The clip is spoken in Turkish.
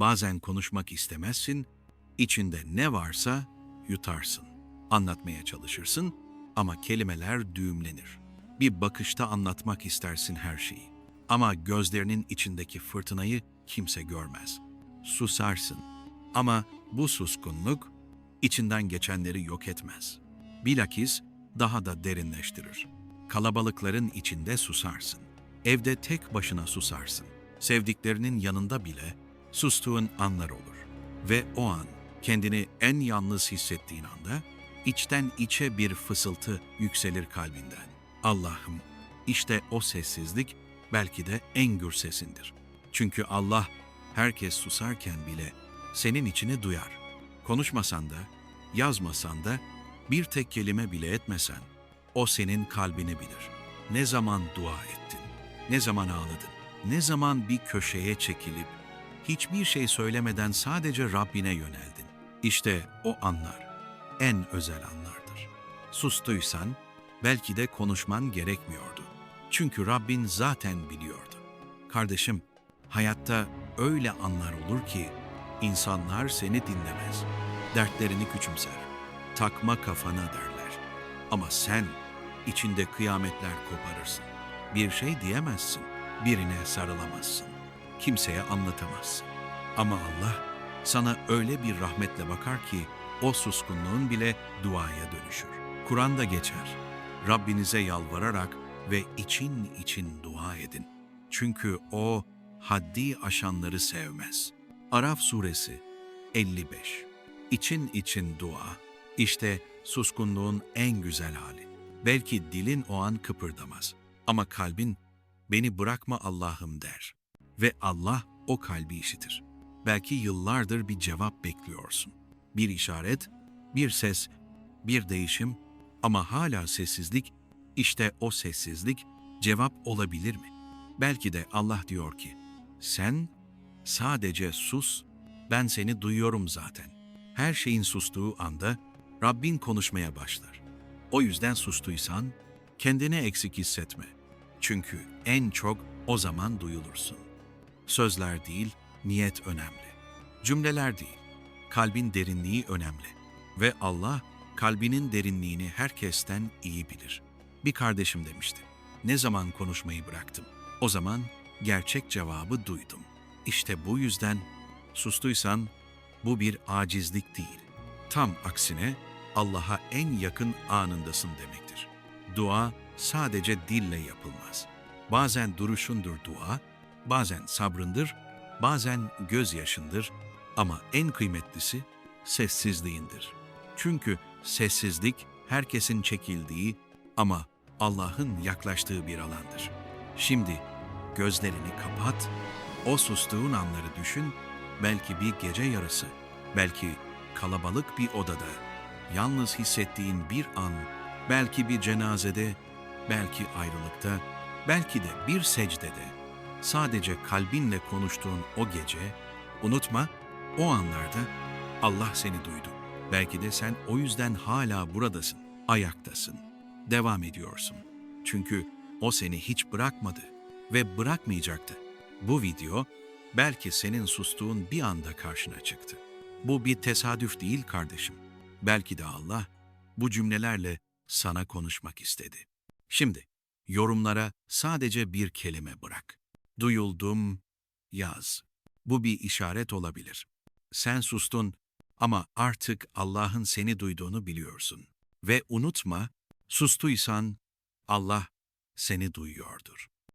Bazen konuşmak istemezsin, içinde ne varsa yutarsın. Anlatmaya çalışırsın ama kelimeler düğümlenir. Bir bakışta anlatmak istersin her şeyi. Ama gözlerinin içindeki fırtınayı kimse görmez. Susarsın. Ama bu suskunluk içinden geçenleri yok etmez. Bilakis daha da derinleştirir. Kalabalıkların içinde susarsın. Evde tek başına susarsın. Sevdiklerinin yanında bile sustuğun anlar olur. Ve o an kendini en yalnız hissettiğin anda içten içe bir fısıltı yükselir kalbinden. Allah'ım işte o sessizlik belki de en gür sesindir. Çünkü Allah herkes susarken bile senin içini duyar. Konuşmasan da, yazmasan da, bir tek kelime bile etmesen, o senin kalbini bilir. Ne zaman dua ettin, ne zaman ağladın, ne zaman bir köşeye çekilip, hiçbir şey söylemeden sadece Rabbine yöneldin. İşte o anlar, en özel anlardır. Sustuysan, belki de konuşman gerekmiyordu. Çünkü Rabbin zaten biliyordu. Kardeşim, hayatta öyle anlar olur ki, insanlar seni dinlemez. Dertlerini küçümser. Takma kafana derler. Ama sen içinde kıyametler koparırsın. Bir şey diyemezsin. Birine sarılamazsın. Kimseye anlatamazsın. Ama Allah sana öyle bir rahmetle bakar ki o suskunluğun bile duaya dönüşür. Kur'an'da geçer. Rabbinize yalvararak ve için için dua edin. Çünkü o haddi aşanları sevmez. Araf suresi 55 İçin için dua. İşte suskunluğun en güzel hali. Belki dilin o an kıpırdamaz ama kalbin beni bırakma Allah'ım der. Ve Allah o kalbi işitir. Belki yıllardır bir cevap bekliyorsun. Bir işaret, bir ses, bir değişim ama hala sessizlik, işte o sessizlik cevap olabilir mi? Belki de Allah diyor ki, sen sadece sus, ben seni duyuyorum zaten. Her şeyin sustuğu anda Rabbin konuşmaya başlar. O yüzden sustuysan kendini eksik hissetme. Çünkü en çok o zaman duyulursun. Sözler değil, niyet önemli. Cümleler değil, kalbin derinliği önemli. Ve Allah kalbinin derinliğini herkesten iyi bilir. Bir kardeşim demişti. Ne zaman konuşmayı bıraktım? O zaman gerçek cevabı duydum. İşte bu yüzden sustuysan bu bir acizlik değil. Tam aksine Allah'a en yakın anındasın demektir. Dua sadece dille yapılmaz. Bazen duruşundur dua, bazen sabrındır, bazen gözyaşındır ama en kıymetlisi sessizliğindir. Çünkü sessizlik herkesin çekildiği ama Allah'ın yaklaştığı bir alandır. Şimdi gözlerini kapat, o sustuğun anları düşün, belki bir gece yarısı, belki kalabalık bir odada, yalnız hissettiğin bir an, belki bir cenazede, belki ayrılıkta, belki de bir secdede, sadece kalbinle konuştuğun o gece, unutma, o anlarda Allah seni duydu. Belki de sen o yüzden hala buradasın, ayaktasın, devam ediyorsun. Çünkü o seni hiç bırakmadı ve bırakmayacaktı. Bu video belki senin sustuğun bir anda karşına çıktı. Bu bir tesadüf değil kardeşim. Belki de Allah bu cümlelerle sana konuşmak istedi. Şimdi yorumlara sadece bir kelime bırak. Duyuldum, yaz. Bu bir işaret olabilir. Sen sustun ama artık Allah'ın seni duyduğunu biliyorsun. Ve unutma, sustuysan Allah seni duyuyordur.